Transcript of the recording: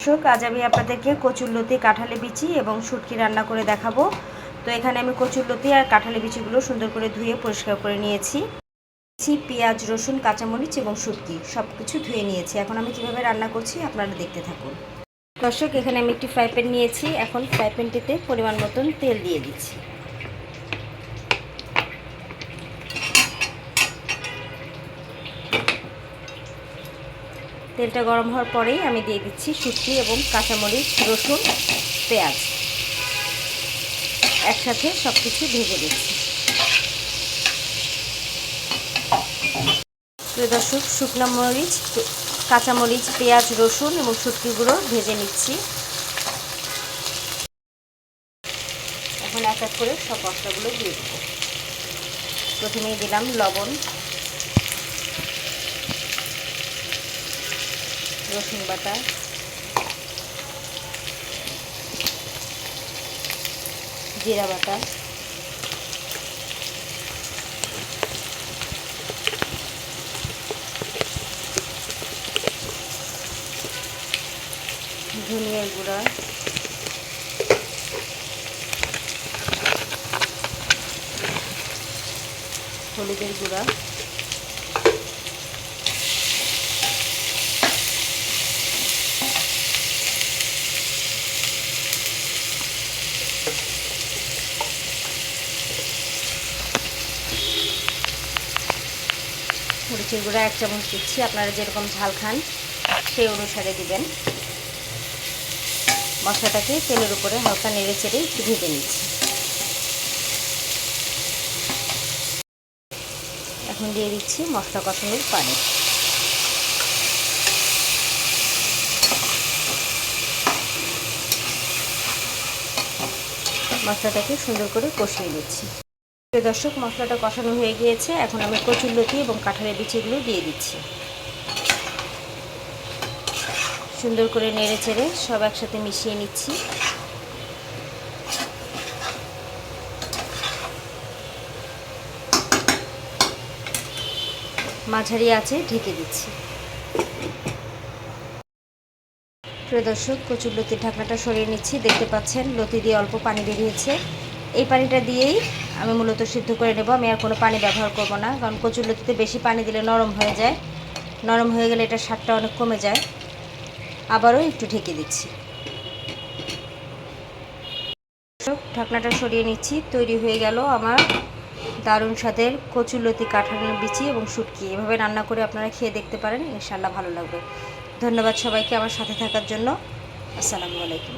দর্শক, আজ আমি আপনাদেরকে কচুরলতি কাঁঠালি বিচি এবং শুটকি রান্না করে দেখাবো। তো এখানে আমি কচুরলতি আর কাঁঠালি বিচিগুলো সুন্দর করে ধুয়ে পরিষ্কার করে নিয়েছি। পেঁয়াজ, রসুন, কাঁচামরিচ এবং শুটকি সব কিছু ধুয়ে নিয়েছি। এখন আমি কীভাবে রান্না করছি আপনারা দেখতে থাকুন। দর্শক, এখানে আমি একটি ফ্রাই প্যান নিয়েছি। এখন ফ্রাই প্যানটিতে পরিমাণ মতন তেল দিয়ে দিচ্ছি। তেলটা গরম হওয়ার পরেই আমি দিয়ে দিচ্ছি শুটকি এবং কাঁচামরিচ, রসুন, পেঁয়াজ। একসাথে সব কিছু ভেজে দিচ্ছি দর্শক, শুকনো মরিচ, কাঁচামরিচ, পেঁয়াজ, রসুন এবং শুটকিগুলো ভেজে নিচ্ছি। এখন এক এক করে সব মশলাগুলো দিয়ে দেবো। প্রথমেই দিলাম লবণ। রসুন বাটা। জিরা বাটা। ধনিয়ার গুঁড়া। হলুদের গুঁড়া। মরিচের গুঁড়া, এক চামচ দিচ্ছি। আপনারা যেরকম ঝাল খান, সেই অনুসারে দিবেন। মশলাটাকে তেলের উপরে হালকা নেড়ে চেড়ে একটু ভেজে নিচ্ছি। এখন দিয়ে দিচ্ছি মশলা কষানোর পানি। মশলাটাকে সুন্দর করে কষিয়ে দিচ্ছি দর্শক, মশলাটা কষানো হয়ে গিয়েছে। এখন আমি কচুরলতি এবং কাঁঠালের বিচিগুলো দিয়ে দিচ্ছি। সুন্দর করে নেড়ে চেড়ে সব একসাথে মিশিয়ে নিচ্ছি। মাঝারি আছে ঢেকে দিচ্ছি। প্রিয় দর্শক, কচুর লতির ঢাকনাটা সরিয়ে নিচ্ছি। দেখতে পাচ্ছেন, লতি দিয়ে অল্প পানি বেরিয়েছে। এই পানিটা দিয়েই আমি মূলত সিদ্ধ করে নেব। আমি আর কোনো পানি ব্যবহার করব না, কারণ কচুর লতিতে বেশি পানি দিলে নরম হয়ে যায়। নরম হয়ে গেলে এটা স্বাদটা অনেক কমে যায়। আবারও একটু ঢেকে দিচ্ছি। ঢাকনাটা সরিয়ে নিচ্ছি, তৈরি হয়ে গেল আমার দারুণ স্বাদের কচুরলতি কাঁঠালের বিচি এবং শুটকি। এভাবে রান্না করে আপনারা খেয়ে দেখতে পারেন ইনশাল্লাহ ভালো লাগবে। ধন্যবাদ সবাইকে আমার সাথে থাকার জন্য। আসসালামু আলাইকুম।